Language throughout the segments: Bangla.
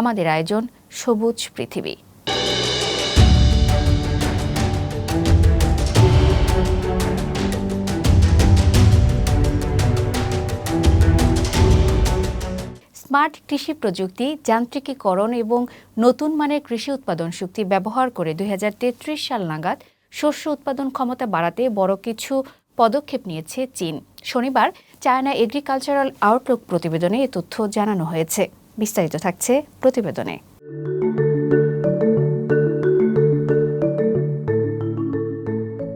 আমাদের আয়োজন সবুজ পৃথিবী। স্মার্ট কৃষি প্রযুক্তি, যান্ত্রিকীকরণ এবং নতুন মানের কৃষি উৎপাদন শক্তি ব্যবহার করে দুই হাজার তেত্রিশ সাল নাগাদ শস্য উৎপাদন ক্ষমতা বাড়াতে বড় কিছু পদক্ষেপ নিয়েছে চীন। শনিবার চায়না এগ্রিকালচারাল আউটলুক প্রতিবেদনে এ তথ্য জানানো হয়েছে। বিস্তারিত থাকছে প্রতিবেদনে।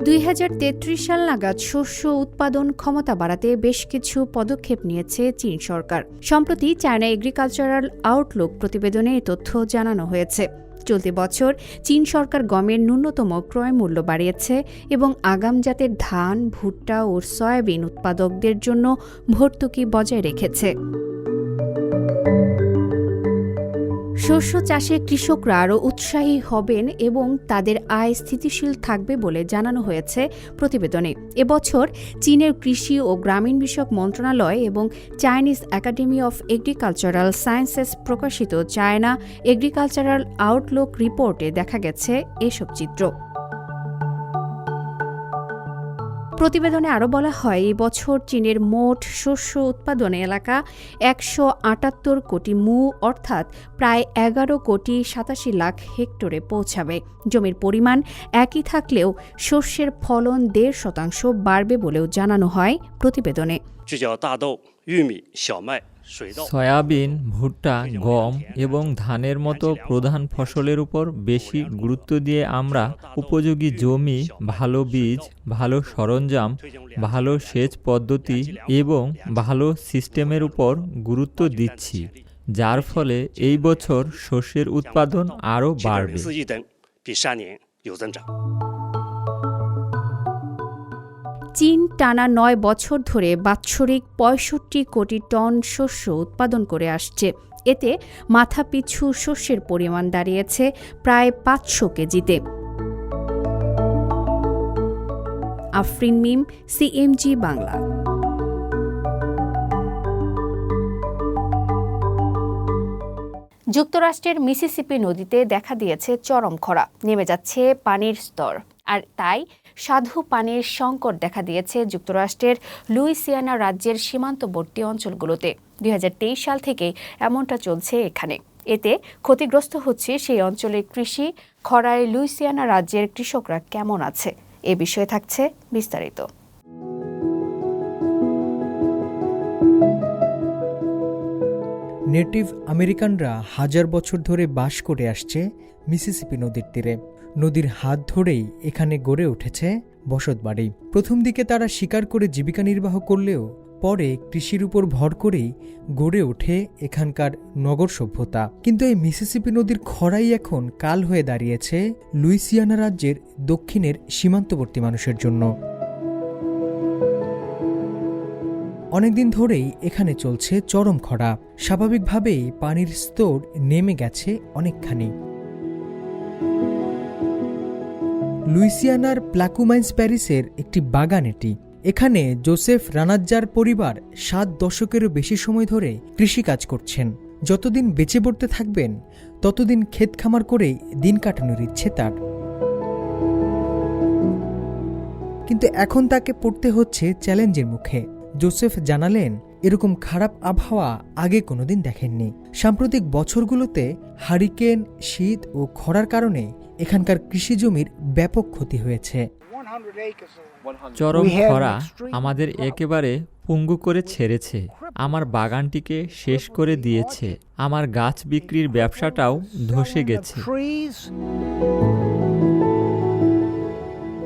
দুই হাজার তেত্রিশ সাল নাগাদ শস্য উৎপাদন ক্ষমতা বাড়াতে বেশ কিছু পদক্ষেপ নিয়েছে চীন সরকার। সম্প্রতি চায়না এগ্রিকালচারাল আউটলুক প্রতিবেদনে এই তথ্য জানানো হয়েছে। চলতি বছর চীন সরকার গমের ন্যূনতম ক্রয় মূল্য বাড়িয়েছে এবং আগাম জাতের ধান, ভুট্টা ও সয়াবিন উৎপাদকদের জন্য ভর্তুকি বজায় রেখেছে। শস্য চাষে কৃষকরা আরও উৎসাহী হবেন এবং তাদের আয় স্থিতিশীল থাকবে বলে জানানো হয়েছে প্রতিবেদনে। এবছর চীনের কৃষি ও গ্রামীণ বিষয়ক মন্ত্রণালয় এবং Chinese academy of agricultural sciences প্রকাশিত চায়না এগ্রিকালচারাল আউটলুক রিপোর্টে দেখা গেছে এসব চিত্র। প্রতিবেদনে আরও বলা হয় বছর চীনের মোট শস্য উৎপাদন এলাকা একশো আটাত্তর কোটি মু, অর্থাৎ প্রায় এগারো কোটি সাতাশি লাখ হেক্টরে পৌঁছাবে। জমির পরিমাণ একই থাকলেও শস্যের ফলন দেড় শতাংশ বাড়বে বলেও জানানো হয় প্রতিবেদনে। সয়াবিন ভুট্টা গম এবং ধানের মতো প্রধান ফসলের উপর বেশি গুরুত্ব দিয়ে আমরা উপযোগী জমি ভালো বীজ ভালো সরঞ্জাম ভালো সেচ পদ্ধতি এবং ভালো সিস্টেমের উপর গুরুত্ব দিচ্ছি যার ফলে এই বছর শস্যের উৎপাদন আরও বাড়বে। চীন টানা নয় বছর ধরে বাৎসরিক পঁয়ষট্টি কোটি টন শস্য উৎপাদন করে আসছে। এতে মাথাপিছু শস্যের পরিমাণ দাঁড়িয়েছে প্রায় পাঁচশো কেজিতে। আফরিন মিম, সিএমজি বাংলা। যুক্তরাষ্ট্রের মিসিসিপি নদীতে দেখা দিয়েছে চরম খরা। নেমে যাচ্ছে পানির স্তর। আর তাই সাধু পানির সংকট দেখা দিয়েছে যুক্তরাষ্ট্রের লুইসিয়ানা রাজ্যের সীমান্তবর্তী অঞ্চলগুলোতে। দু হাজার তেইশ সাল থেকে এমনটা চলছে এখানে। এতে ক্ষতিগ্রস্ত হচ্ছে সেই অঞ্চলের কৃষি, খরায় লুইসিয়ানা রাজ্যের কৃষকরা কেমন আছে? এ বিষয়ে থাকছে বিস্তারিত। নেটিভ আমেরিকানরা হাজার বছর ধরে বাস করে আসছে মিসিসিপি নদীর তীরে। নদীর হাত ধরেই এখানে গড়ে উঠেছে বসতবাড়ি প্রথম দিকে তারা শিকার করে জীবিকা নির্বাহ করলেও পরে কৃষির উপর ভর করেই গড়ে ওঠে এখানকার নগর সভ্যতা। কিন্তু এই মিসিসিপি নদীর খরাই এখন কাল হয়ে দাঁড়িয়েছে লুইসিয়ানা রাজ্যের দক্ষিণের সীমান্তবর্তী মানুষের জন্য। অনেকদিন ধরেই এখানে চলছে চরম খরা। স্বাভাবিকভাবেই পানির স্তর নেমে গেছে অনেকখানি। লুইসিয়ানার প্লাকুমাইন্স প্যারিসের একটি বাগান এটি। এখানে জোসেফ রানাজ্জার পরিবার সাত দশকেরও বেশি সময় ধরে কৃষিকাজ করছেন। যতদিন বেঁচে পড়তে থাকবেন, ততদিন ক্ষেত খামার করেই দিন কাটানোর ইচ্ছে তার। কিন্তু এখন তাকে পড়তে হচ্ছে চ্যালেঞ্জের মুখে। জোসেফ জানালেন এরকম খারাপ আবহাওয়া আগে কোনোদিন দেখেননি। সাম্প্রতিক বছরগুলোতে হারিকেন শীত ও খরার কারণে এখানকার কৃষি জমির ব্যাপক ক্ষতি হয়েছে। চরম খরা আমাদের একেবারে পঙ্গু করে ছেড়েছে। আমার বাগানটিকে শেষ করে দিয়েছে। আমার গাছ বিক্রির ব্যবসাটাও ধসে গেছে।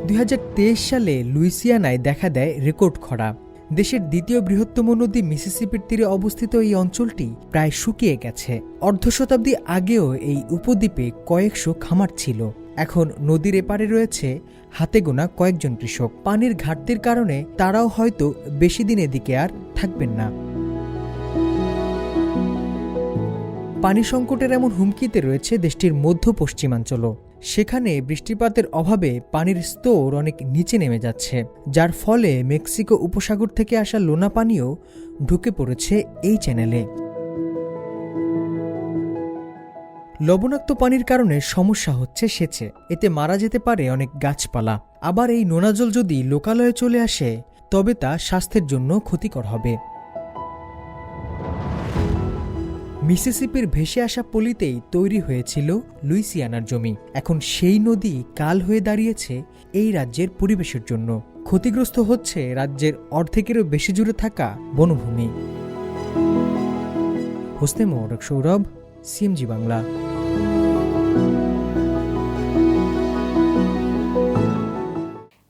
দুই সালে লুইসিয়ানায় দেখা দেয় রেকর্ড খরা। দেশের দ্বিতীয় বৃহত্তম নদী মিসিসিপির তীরে অবস্থিত এই অঞ্চলটি প্রায় শুকিয়ে গেছে। অর্ধ শতাব্দী আগেও এই উপদ্বীপে কয়েকশো খামার ছিল। এখন নদীর এপারে রয়েছে হাতে গোনা কয়েকজন কৃষক। পানির ঘাটতির কারণে তারাও হয়তো বেশি দিন এদিকে আর থাকবেন না। পানি সংকটের এমন হুমকিতে রয়েছে দেশটির মধ্য পশ্চিমাঞ্চলও। সেখানে বৃষ্টিপাতের অভাবে পানির স্তর অনেক নিচে নেমে যাচ্ছে, যার ফলে মেক্সিকো উপসাগর থেকে আসা লোনা পানিও ঢুকে পড়েছে এই চ্যানেলে। লবণাক্ত পানির কারণে সমস্যা হচ্ছে সেচে, এতে মারা যেতে পারে অনেক গাছপালা। আবার এই নোনা জল যদি লোকালয়ে চলে আসে, তবে তা স্বাস্থ্যের জন্য ক্ষতিকর হবে। মিসিসিপির ভেসে আসা পলিতেই তৈরি হয়েছিল লুইসিয়ানার জমি। এখন সেই নদী কাল হয়ে দাঁড়িয়েছে এই রাজ্যের পরিবেশের জন্য। ক্ষতিগ্রস্ত হচ্ছে রাজ্যের অর্ধেকেরও বেশি জুড়ে থাকা বনভূমি। হোসনে মোহরক, সৌরভ, সিএমজি বাংলা।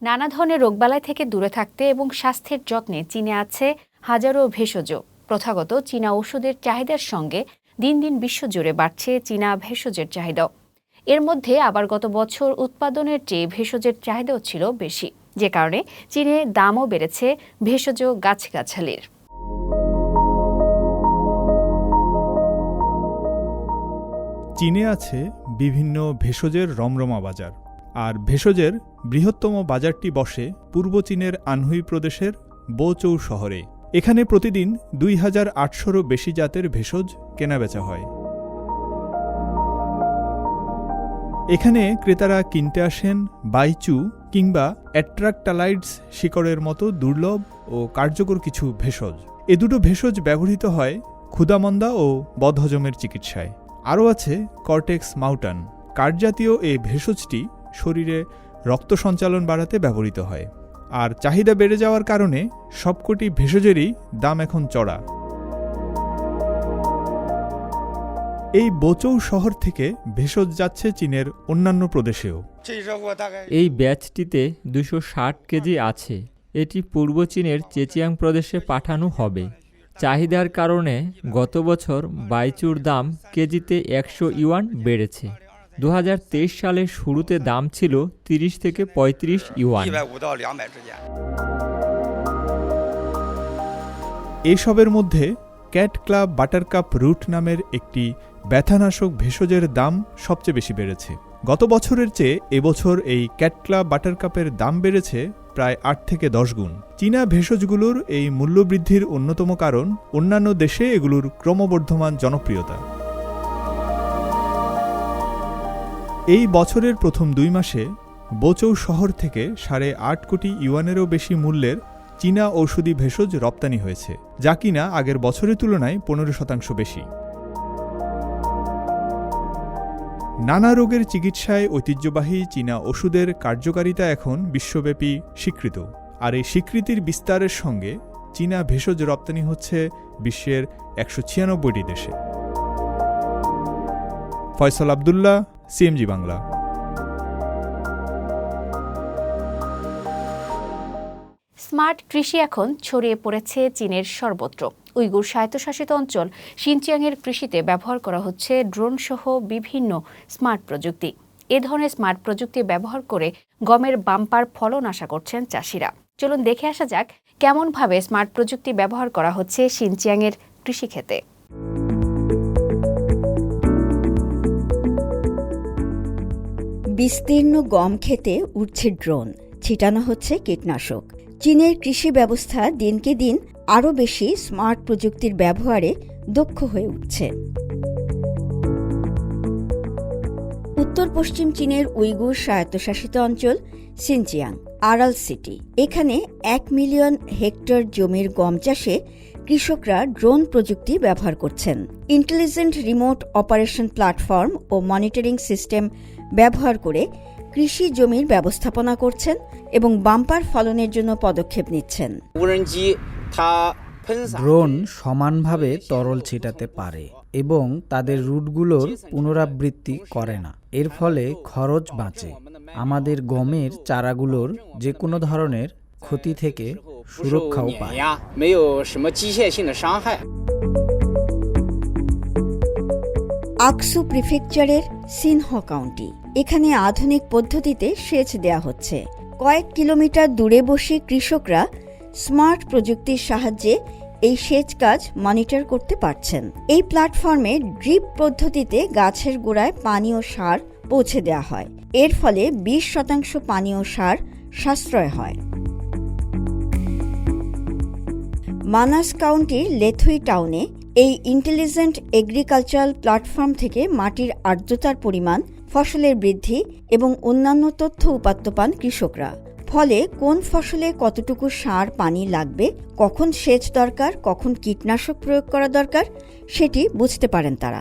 নানা ধরনের রোগবালাই থেকে দূরে থাকতে এবং স্বাস্থ্যের যত্নে চীনে আছে হাজারো ভেষজ। প্রথাগত চীনা ওষুধের চাহিদার সঙ্গে দিন দিন বিশ্বজুড়ে বাড়ছে চীনা ভেষজের চাহিদাও। এর মধ্যে আবার গত বছর উৎপাদনের চেয়ে ভেষজের চাহিদাও ছিল বেশি, যে কারণে চীনে দামও বেড়েছে ভেষজ গাছগাছালির। চীনে আছে বিভিন্ন ভেষজের রমরমা বাজার, আর ভেষজের বৃহত্তম বাজারটি বসে পূর্ব চীনের আনহুই প্রদেশের বোচৌ শহরে। এখানে প্রতিদিন দুই হাজার আটশোরও বেশি জাতের ভেষজ কেনাবেচা হয়। এখানে ক্রেতারা কিনতে আসেন বাইচু কিংবা অ্যাট্রাক্টালাইডস শিকড়ের মতো দুর্লভ ও কার্যকর কিছু ভেষজ। এ দুটো ভেষজ ব্যবহৃত হয় ক্ষুদামন্দা ও বদহজমের চিকিৎসায়। আরও আছে কর্টেক্স মাউটান। কাঠজাতীয় এই ভেষজটি শরীরে রক্ত সঞ্চালন বাড়াতে ব্যবহৃত হয়। আর চাহিদা বেড়ে যাওয়ার কারণে সবকটি ভেষজেরই দাম এখন চড়া। এই বোচৌ শহর থেকে ভেষজ যাচ্ছে চীনের অন্যান্য প্রদেশেও। এই ব্যাচটিতে দুশো কেজি আছে। এটি পূর্ব চীনের চেচিয়াং প্রদেশে পাঠানো হবে। চাহিদার কারণে গত বছর বাইচুর দাম কেজিতে একশো ইউয়ান বেড়েছে। দু হাজার তেইশ সালের শুরুতে দাম ছিল ৩০ থেকে ৩৫ ইউয়ান। এসবের মধ্যে ক্যাট ক্লাব বাটারকাপ রুট নামের একটি ব্যথানাশক ভেষজের দাম সবচেয়ে বেশি বেড়েছে। গত বছরের চেয়ে এবছর এই ক্যাটক্লাব বাটার কাপের দাম বেড়েছে প্রায় আট থেকে দশ গুণ। চীনা ভেষজগুলোর এই মূল্যবৃদ্ধির অন্যতম কারণ অন্যান্য দেশে এগুলোর ক্রমবর্ধমান জনপ্রিয়তা। এই বছরের প্রথম দুই মাসে বোচৌ শহর থেকে সাড়ে আট কোটি ইউয়ানেরও বেশি মূল্যের চীনা ঔষধি ভেষজ রপ্তানি হয়েছে, যা কিনা আগের বছরের তুলনায় পনেরো শতাংশ বেশি। নানা রোগের চিকিৎসায় ঐতিহ্যবাহী চীনা ওষুধের কার্যকারিতা এখন বিশ্বব্যাপী স্বীকৃত। আর এই স্বীকৃতির বিস্তারের সঙ্গে চীনা ভেষজ রপ্তানি হচ্ছে বিশ্বের একশো ছিয়ানব্বইটি দেশে। ফয়সাল আবদুল্লাহ সিএমজি বাংলা। স্মার্ট কৃষি এখন ছড়িয়ে পড়েছে চীনের সর্বত্র। উইগুর স্বায়ত্তশাসিত অঞ্চল সিনচিয়াংয়ের কৃষিতে ব্যবহার করা হচ্ছে ড্রোন সহ বিভিন্ন স্মার্ট প্রযুক্তি। এ ধরনের স্মার্ট প্রযুক্তি ব্যবহার করে গমের বাম্পার ফলন আশা করছেন চাষিরা। চলুন দেখে আসা যাক কেমনভাবে স্মার্ট প্রযুক্তি ব্যবহার করা হচ্ছে সিনচিয়াংয়ের কৃষিক্ষেত্রে। বিস্তীর্ণ গম খেতে উঠছে ড্রোন। ছিটানো হচ্ছে কীটনাশক। চীনের কৃষি ব্যবস্থা দিনকে দিন আরও বেশি স্মার্ট প্রযুক্তির ব্যবহারে দক্ষ হয়ে উঠছে। উত্তর পশ্চিম চীনের উইগুর স্বায়ত্তশাসিত অঞ্চল সিনচিয়াং আরাল সিটি। এখানে এক মিলিয়ন হেক্টর জমির গম চাষে কৃষকরা ড্রোন প্রযুক্তি ব্যবহার করছেন। ইন্টেলিজেন্ট রিমোট অপারেশন প্ল্যাটফর্ম ও মনিটরিং সিস্টেম ব্যবহার করে কৃষি জমির ব্যবস্থাপনা করছেন এবং বাম্পার ফলনের জন্য পদক্ষেপ নিচ্ছেন। ড্রোন সমানভাবে তরল ছিটাতে পারে এবং তাদের রুটগুলোর পুনরাবৃত্তি করে না। এর ফলে খরচ বাঁচে। আমাদের গমের চারাগুলোর যে কোনো ধরনের ক্ষতি থেকে সুরক্ষাও পায়। আকসু প্রিফেকচারের সিনহ কাউন্টি। এখানে আধুনিক পদ্ধতিতে সেচ দেয়া হচ্ছে। কয়েক কিলোমিটার দূরে বসে কৃষকরা স্মার্ট প্রযুক্তির সাহায্যে এই সেচ কাজ মনিটর করতে পারছেন। এই প্ল্যাটফর্মে ড্রিপ পদ্ধতিতে গাছের গোড়ায় পানি ও সার পৌঁছে দেওয়া হয়। এর ফলে বিশ শতাংশ পানি ও সার সাশ্রয় হয়। মানাস কাউন্টির লেথুই টাউনে এই ইন্টেলিজেন্ট এগ্রিকালচারাল প্ল্যাটফর্ম থেকে মাটির আর্দ্রতার পরিমাণ ফসলের বৃদ্ধি এবং অন্যান্য তথ্য উপাত্ত পান কৃষকরা। ফলে কোন ফসলে কতটুকু সার পানি লাগবে কখন সেচ দরকার কখন কীটনাশক প্রয়োগ করা দরকার সেটি বুঝতে পারেন তারা।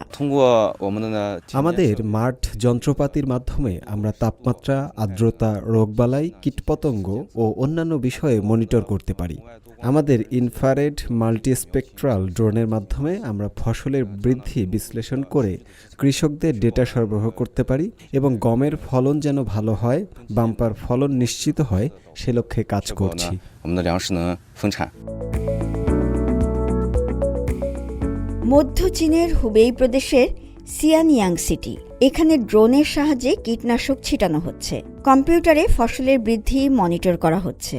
আমাদের মাঠ যন্ত্রপাতির মাধ্যমে আমরা তাপমাত্রা আর্দ্রতা রোগবালাই কীটপতঙ্গ ও অন্যান্য বিষয়ে মনিটর করতে পারি। আমাদের ইনফ্রারেড মাল্টিস্পেকট্রাল ড্রোনের মাধ্যমে আমরা ফসলের বৃদ্ধি বিশ্লেষণ করে কৃষকদের ডেটা সরবরাহ করতে পারি এবং গমের ফলন যেন ভালো হয় বাম্পার ফলন নিশ্চিত হয় সে লক্ষ্যে কাজ করছি। মধ্য চীনের হুবেই প্রদেশের সিয়ানিয়াং সিটি। এখানে ড্রোনের সাহায্যে কীটনাশক ছিটানো হচ্ছে। কম্পিউটারে ফসলের বৃদ্ধি মনিটর করা হচ্ছে।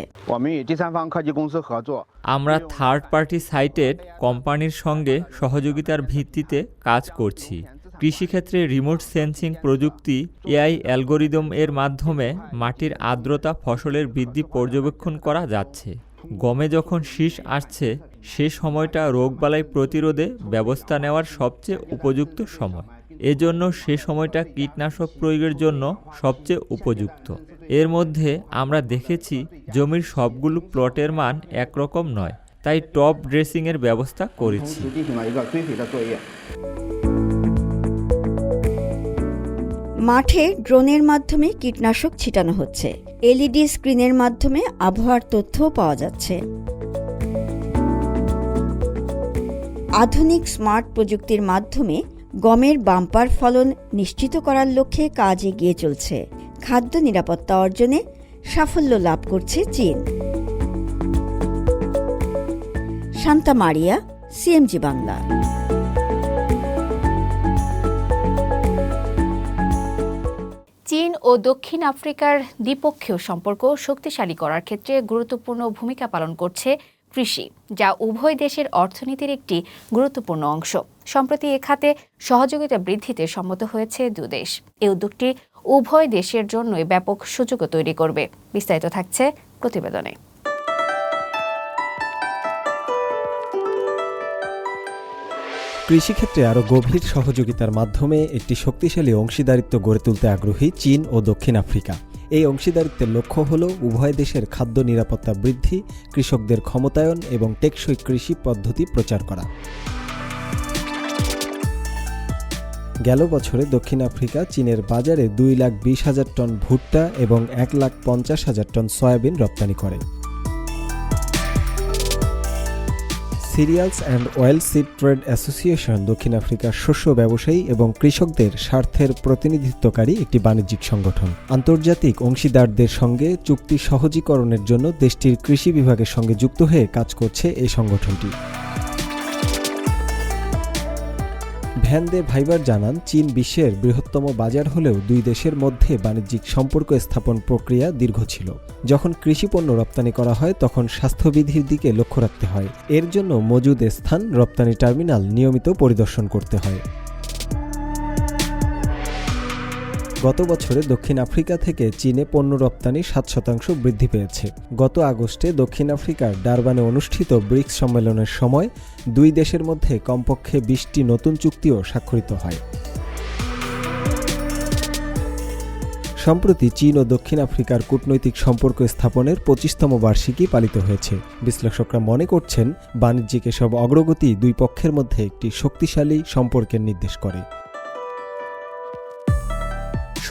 আমরা থার্ড পার্টি সাইটেড কোম্পানির সঙ্গে সহযোগিতার ভিত্তিতে কাজ করছি। কৃষিক্ষেত্রে রিমোট সেন্সিং প্রযুক্তি এআই অ্যালগোরিদম এর মাধ্যমে মাটির আর্দ্রতা ফসলের বৃদ্ধি পর্যবেক্ষণ করা যাচ্ছে। গমে যখন শীষ আসছে, সে সময়টা রোগবালাই প্রতিরোধে ব্যবস্থা নেওয়ার সবচেয়ে উপযুক্ত সময়। এজন্য সে সময়টা কীটনাশক প্রয়োগের জন্য সবচেয়ে উপযুক্ত। এর মধ্যে আমরা দেখেছি, জমির সবগুলো প্লটের মান একরকম নয়, তাই টপ ড্রেসিংয়ের ব্যবস্থা 同 করেছি। মাঠে ড্রোনের মাধ্যমে কীটনাশক ছিটানো হচ্ছে। এলইডি স্ক্রিনের মাধ্যমে আবহাওয়ার তথ্যও পাওয়া যাচ্ছে। আধুনিক স্মার্ট প্রযুক্তির মাধ্যমে গমের বাম্পার ফলন নিশ্চিত করার লক্ষ্যে কাজ এগিয়ে চলছে। খাদ্য নিরাপত্তা অর্জনে সাফল্য লাভ করছে চীন। শান্তা মারিয়া, সিএমজি বাংলা। চীন ও দক্ষিণ আফ্রিকার দ্বিপক্ষীয় সম্পর্ক শক্তিশালী করার ক্ষেত্রে গুরুত্বপূর্ণ ভূমিকা পালন করছে কৃষি, যা উভয় দেশের অর্থনীতির একটি গুরুত্বপূর্ণ অংশ। সম্প্রতি এ খাতে সহযোগিতা বৃদ্ধিতে সম্মত হয়েছে দুদেশ এই উদ্যোগটি উভয় দেশের জন্যই ব্যাপক সুযোগও তৈরি করবে। বিস্তারিত থাকছে প্রতিবেদনে। কৃষিক্ষেত্রে আরও গভীর সহযোগিতার মাধ্যমে একটি শক্তিশালী অংশীদারিত্ব গড়ে তুলতে আগ্রহী চীন ও দক্ষিণ আফ্রিকা। এই অংশীদারিত্বের লক্ষ্য হল উভয় দেশের খাদ্য নিরাপত্তা বৃদ্ধি, কৃষকদের ক্ষমতায়ন এবং টেকসই কৃষি পদ্ধতি প্রচার করা। গেল বছরে দক্ষিণ আফ্রিকা চীনের বাজারে দুই লাখ বিশ হাজার টন ভুট্টা এবং এক লাখ পঞ্চাশ হাজার টন সয়াবিন রপ্তানি করে। Cereals and oil seed trade association দক্ষিণ আফ্রিকার শস্য ব্যবসায়ী এবং কৃষকদের স্বার্থের প্রতিনিধিত্বকারী একটি বাণিজ্যিক সংগঠন। আন্তর্জাতিক অংশীদারদের সঙ্গে চুক্তি সহজীকরণের জন্য দেশটির কৃষি বিভাগের সঙ্গে যুক্ত হয়ে কাজ করছে এই সংগঠনটি। ভ্যানদে ভাইবার জানান, চীন বিশ্বের বৃহত্তম বাজার হলেও দুই দেশের মধ্যে বাণিজ্যিক সম্পর্ক স্থাপন প্রক্রিয়া দীর্ঘ ছিল। যখন কৃষি পণ্য রপ্তানি করা হয়, তখন স্বাস্থ্যবিধির দিকে লক্ষ্য রাখতে হয়। এর জন্য মজুদ স্থান রপ্তানি টার্মিনাল নিয়মিত পরিদর্শন করতে হয়। গত বছরে দক্ষিণ আফ্রিকা থেকে চীনে পণ্য রপ্তানি সাত শতাংশ বৃদ্ধি পেয়েছে। গত আগস্টে দক্ষিণ আফ্রিকার ডারবানে অনুষ্ঠিত ব্রিক্স সম্মেলনের সময় দুই দেশের মধ্যে কমপক্ষে বিশটি নতুন চুক্তিও স্বাক্ষরিত হয়। সম্প্রতি চীন ও দক্ষিণ আফ্রিকার কূটনৈতিক সম্পর্ক স্থাপনের পঁচিশতম বার্ষিকী পালিত হয়েছে। বিশ্লেষকরা মনে করছেন, বাণিজ্যিক এসব অগ্রগতি দুই পক্ষের মধ্যে একটি শক্তিশালী সম্পর্কের নির্দেশ করে।